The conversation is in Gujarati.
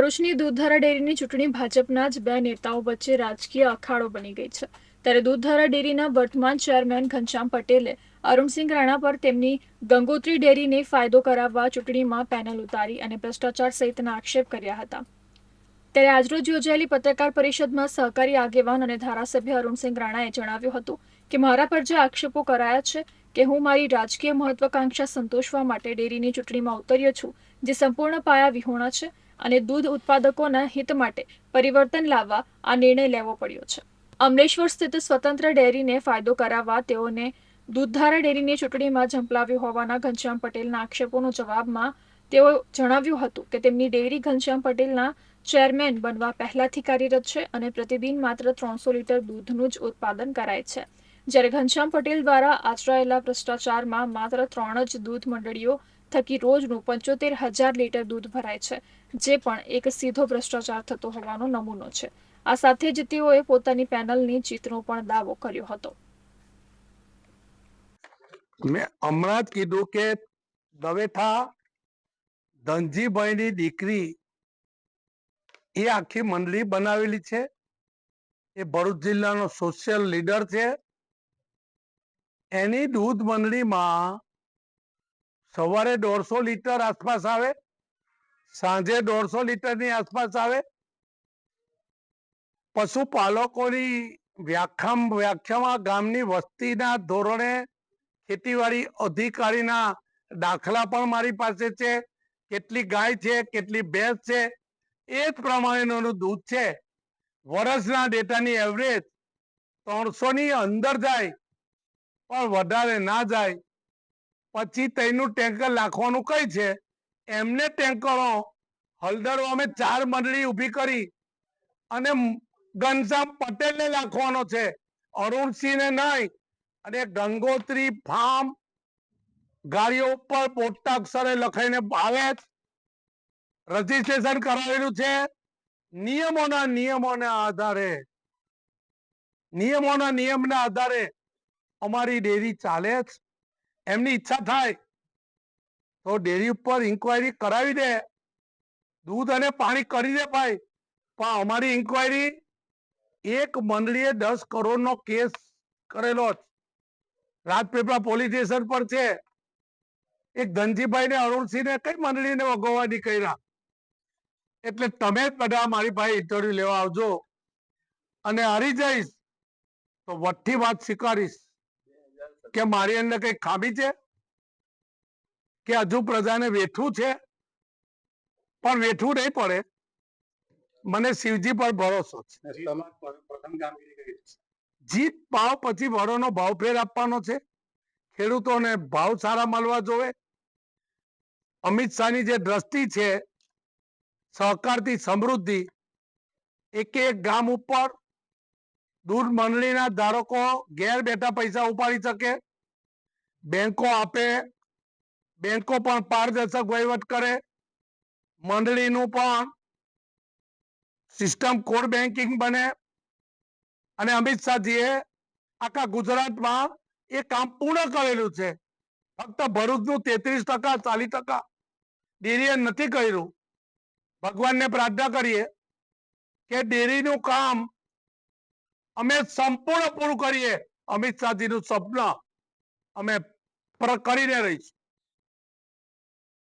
ભરૂચની દૂધધારા ડેરીની ચૂંટણી ભાજપના જ બે નેતાઓ વચ્ચે રાજકીય અખાડો બની ગઈ છે. ત્યારે દૂધધારા ડેરીના વર્તમાન ચેરમેન ઘનશ્યામ પટેલે અરુણસિંહ રાણા પર તેમની ગંગોત્રી ડેરીને ફાયદો કરાવવા ચૂંટણીમાં પેનલ ઉતારી અને ભ્રષ્ટાચાર સહિતના આક્ષેપ કર્યા હતા. ત્યારે આજરોજ યોજાયેલી પત્રકાર પરિષદમાં સહકારી આગેવાન અને ધારાસભ્ય અરુણસિંહ રાણાએ જણાવ્યું હતું કે, મારા પર જે આક્ષેપો કરાયા છે કે હું મારી રાજકીય મહત્વાકાંક્ષા સંતોષવા માટે ડેરીની ચૂંટણીમાં ઉતર્યો છું, જે સંપૂર્ણ પાયા વિહોણા છે અને દૂધ ઉત્પાદકોના હિત માટે પરિવર્તન લાવવા આ નિર્ણય લેવો પડ્યો છે. અમલેશ્વર સ્થિત સ્વતંત્ર ડેરીને ફાયદો કરાવવા તેઓને દૂધધારા ડેરીની ચૂંટણીમાં ઝંપલાવ્યું હોવાના ઘનશ્યામ પટેલના આક્ષેપોનો જવાબમાં તેઓ જણાવ્યું હતું કે તેમની ડેરી ઘનશ્યામ પટેલના ચેરમેન બનવા પહેલાથી કાર્યરત છે અને પ્રતિદિન માત્ર ત્રણસો લીટર દૂધનું જ ઉત્પાદન કરાય છે. જ્યારે ઘનશ્યામ પટેલ દ્વારા આચરાયેલા ભ્રષ્ટાચારમાં માત્ર ત્રણ જ દૂધ મંડળીઓ થકી રોજનું પંચોતેર હજાર લીટર દૂધ ભરાય છે, જે પણ એક સીધો ભ્રષ્ટાચાર થતો હોવાનો નમૂનો છે. આ સાથે જ તેઓએ પોતાની પેનલની જીતનો પણ દાવો કર્યો હતો. મેં હમણાં જ કીધું કે દવેઠા ધનજીભાઈની દીકરી એ આખી મંડળી બનાવેલી છે. એ ભરૂચ જિલ્લાનો સોશિયલ લીડર છે. એની દૂધ મંડળીમાં સવારે દોઢસો લીટર આસપાસ આવે, સાંજે દોઢસો લીટરની આસપાસ આવે. પશુપાલકોની વ્યાખ્યામ, વ્યાખ્યામાં ગામની વસ્તીના ધોરણે ખેતીવાડી અધિકારીના દાખલા પણ મારી પાસે છે. કેટલી ગાય છે, કેટલી ભેંસ છે, એ જ પ્રમાણેનું દૂધ છે. વર્ષના ડેટાની એવરેજ ત્રણસો ની અંદર જાય, પણ વધારે ના જાય. પછી તેનું ટેન્કર નાખવાનું કઈ છે? એમને ટેન્કરો હળદર અમે ચાર મંડળી ઊભી કરી અને ઘનશ્યામ પટેલને નાખવાનો છે. અરુણસિંહને નહીં, અને ગંગોત્રી ફાર્મ ગાડીઓ ઉપર મોટા અક્ષરે લખાઈને આવે રજીસ્ટ્રેશન કરાવેલું છે. નિયમોના નિયમોના આધારે, નિયમોના નિયમના આધારે અમારી ડેરી ચાલે જ. એમની ઈચ્છા થાય, તો ડેરી ઉપર ઇન્કવાયરી કરાવી દે, દૂધ અને પાણી કરી દે ભાઈ. પણ અમારી ઇન્કવાયરી એક મંડળીએ દસ કરોડનો કેસ કરેલો રાજપીપળા પોલીસ સ્ટેશન પર છે. એક ધનજીભાઈ ને અરુણસિંહ ને કઈ મંડળીને વગોવાની કર્યા? એટલે તમે બધા મારી પાસે ઇન્ટરવ્યુ લેવા આવજો. અને હારી જઈશ, તો વઠ્ઠી વાત સ્વીકારીશ. કે મારી અંદર કઈ ખામી છે? કે હજુ પ્રજાને વેઠવું છે? પણ વેઠવું નહીં પડે. મને શિવજી પર ભરોસો છે. જીત ભાવ પછી વરોનો ભાવ ફેર આપવાનો છે. ખેડૂતોને ભાવ સારા મળવા જોવે. અમિત શાહની જે દ્રષ્ટિ છે સહકારથી સમૃદ્ધિ એક એક ગામ ઉપર દૂધ મંડળીના ધારકો ઘેર બેઠા પૈસા ઉપાડી શકે, બેંકો આપે, બેંકો પણ પારદર્શક વહીવટ કરે, મંડળીનું પણ સિસ્ટમ કોર બેન્કિંગ બને. અને અમિત શાહજીએ આખા ગુજરાતમાં એ કામ પૂર્ણ કરેલું છે. ફક્ત ભરૂચનું તેત્રીસ ટકા, ચાલીસ ટકા ડેરીએ નથી કર્યું. ભગવાનને પ્રાર્થના કરીએ કે ડેરીનું કામ અમે સંપૂર્ણ પૂરું કરીએ. અમિત શાહજીનું સ્વપ્ન અમે કરીને રહીશું.